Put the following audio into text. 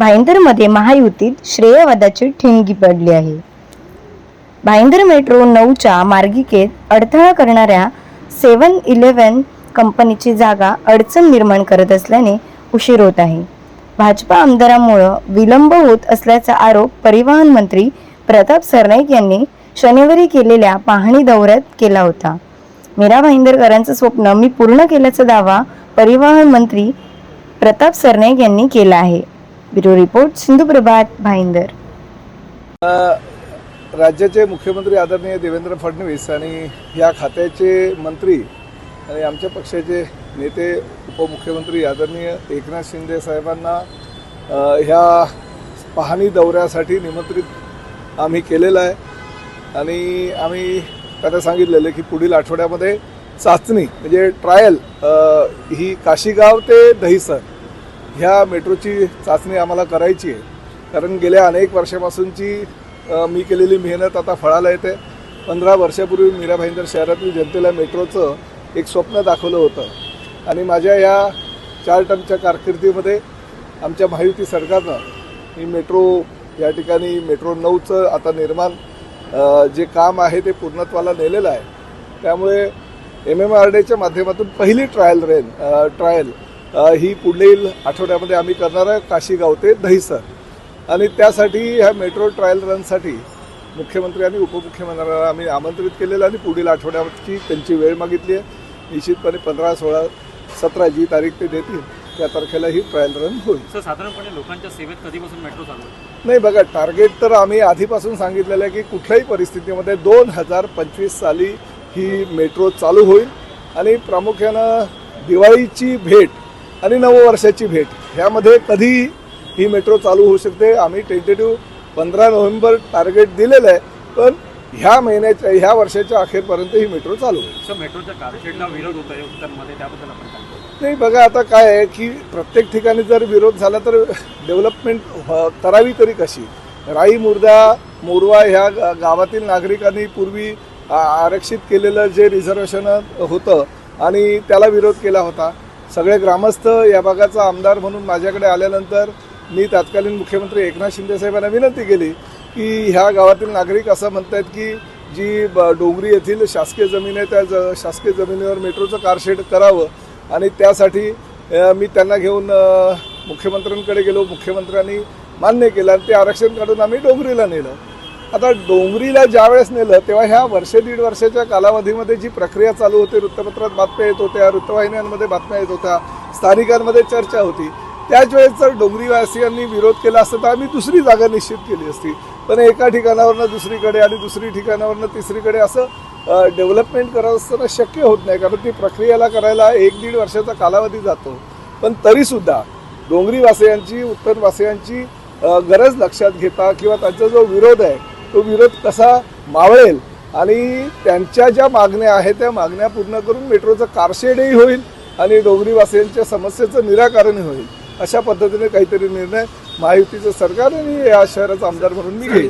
भाईंदरमध्ये महायुतीत श्रेयवादाची ठिणगी पडली आहे. भाईंदर मेट्रो नऊच्या मार्गिकेत अडथळा करणाऱ्या सेवन इलेव्हन कंपनीची जागा अडचण निर्माण करत असल्याने उशीर होत आहे. भाजपा आमदारामुळं विलंब होत असल्याचा आरोप परिवहन मंत्री प्रताप सरनाईक यांनी शनिवारी केलेल्या पाहणी दौऱ्यात केला होता. मीरा भाईंदरकरांचं स्वप्न मी पूर्ण केल्याचा दावा परिवहन मंत्री प्रताप सरनाईक यांनी केला आहे. Bureau report Sindhu Prabhat Bhayander. राज्याचे मुख्यमंत्री आदरणीय देवेंद्र फडणवीस आणि या खात्याचे मंत्री आणि आमच्या पक्षाचे नेते उपमुख्यमंत्री आदरणीय एकनाथ शिंदे साहेबांना ह्या पाहणी दौऱ्यासाठी निमंत्रित आम्ही केलेलं आहे. आणि आम्ही त्यांना सांगितलेलं की पुढील आठवड्यामध्ये चाचणी म्हणजे ट्रायल ही काशीगाव ते दहिसर ह्या मेट्रोची चाचणी आम्हाला करायची आहे. कारण गेल्या अनेक वर्षापासूनची मी केलेली मेहनत आता फळाला येते. पंधरा वर्षापूर्वी मीरा भाईंदर शहरातील जनतेला मेट्रोचं एक स्वप्न दाखवलं होतं. आणि माझ्या या चार टर्मच्या कारकिर्दीमध्ये आमच्या महायुती सरकारनं ही मेट्रो या ठिकाणी मेट्रो नऊचं आता निर्माण जे काम आहे ते पूर्णत्वाला नेलेलं आहे. त्यामुळे एम एम आर डीच्या माध्यमातून पहिली ट्रायल रेन ट्रायल ही पुढील आठवड्यामध्ये आम्ही करणार आहे काशीगाव ते दहिसर. आणि त्यासाठी ह्या मेट्रो ट्रायल रनसाठी मुख्यमंत्री आणि उपमुख्यमंत्र्यांना आम्ही आमंत्रित केलेलं आणि पुढील आठवड्याची त्यांची वेळ मागितली आहे. निश्चितपणे पंधरा सोळा सतरा जी तारीख ते देतील त्या तारखेला ही ट्रायल रन होईल. सर साधारणपणे लोकांच्या सेवेत कधीपासून मेट्रो चालू नाही बघा टार्गेट तर आम्ही आधीपासून सांगितलेलं आहे की कुठल्याही परिस्थितीमध्ये दोन हजार पंचवीस साली ही मेट्रो चालू होईल. आणि प्रामुख्यानं दिवाळीची भेट आणि नववर्षाची भेट. ह्यामध्ये कधी ही मेट्रो चालू होऊ शकते आम्ही टेंटेटिव्ह पंधरा नोव्हेंबर टार्गेट दिलेलं आहे पण ह्या महिन्याच्या ह्या वर्षाच्या अखेरपर्यंत ही मेट्रो चालू होईल. मेट्रोच्या कारशेडला विरोध होत आहे उत्तरमध्ये त्याबद्दल आपण काय बोलू? नाही बघा आता काय आहे की प्रत्येक ठिकाणी जर विरोध झाला तर डेव्हलपमेंट करावी तरी कशी? राई मुर्दा मोरवा ह्या गावातील नागरिकांनी पूर्वी आरक्षित केलेलं जे रिझर्वेशन होतं आणि त्याला विरोध केला होता. सगळे ग्रामस्थ या भागाचा आमदार म्हणून माझ्याकडे आल्यानंतर मी तत्कालीन मुख्यमंत्री एकनाथ शिंदे साहेबांना विनंती केली की ह्या गावातील नागरिक असं म्हणतात की जी ब- डोंगरी येथील शासकीय जमीन आहे त्या ज शासकीय जमिनीवर मेट्रोचं कारशेड करावं आणि त्यासाठी मी त्यांना घेऊन मुख्यमंत्र्यांकडे गेलो. मुख्यमंत्र्यांनी मान्य केलं आणि ते आरक्षण काढून आम्ही डोंगरीला नेलं. आता डोंगरीला ज्यावेळेस नेलं तेव्हा ह्या वर्षे दीड वर्षाच्या कालावधीमध्ये जी प्रक्रिया चालू होती वृत्तपत्रात बातम्या येत होत्या वृत्तवाहिन्यांमध्ये बातम्या येत होत्या स्थानिकांमध्ये चर्चा होती. त्याच वेळेस जर डोंगरीवासियांनी विरोध केला असता तर आम्ही दुसरी जागा निश्चित केली असती. पण एका ठिकाणावरनं दुसरीकडे आणि दुसरी ठिकाणावरनं तिसरीकडे असं डेव्हलपमेंट करत असताना शक्य होत नाही कारण ती प्रक्रियेला करायला एक दीड वर्षाचा कालावधी जातो. पण तरीसुद्धा डोंगरीवासियांची उत्तरवासियांची गरज लक्षात घेता किंवा त्यांचा जो विरोध आहे तो विरोध कसा मावळेल आणि त्यांच्या ज्या मागण्या आहेत त्या मागण्या पूर्ण करून मेट्रोचं कारशेडही होईल आणि डोंगरीवासियांच्या समस्येचं निराकरणही होईल. अशा पद्धतीने काहीतरी निर्णय महायुतीचं सरकार आणि या शहराचा आमदार म्हणून मी घेईन.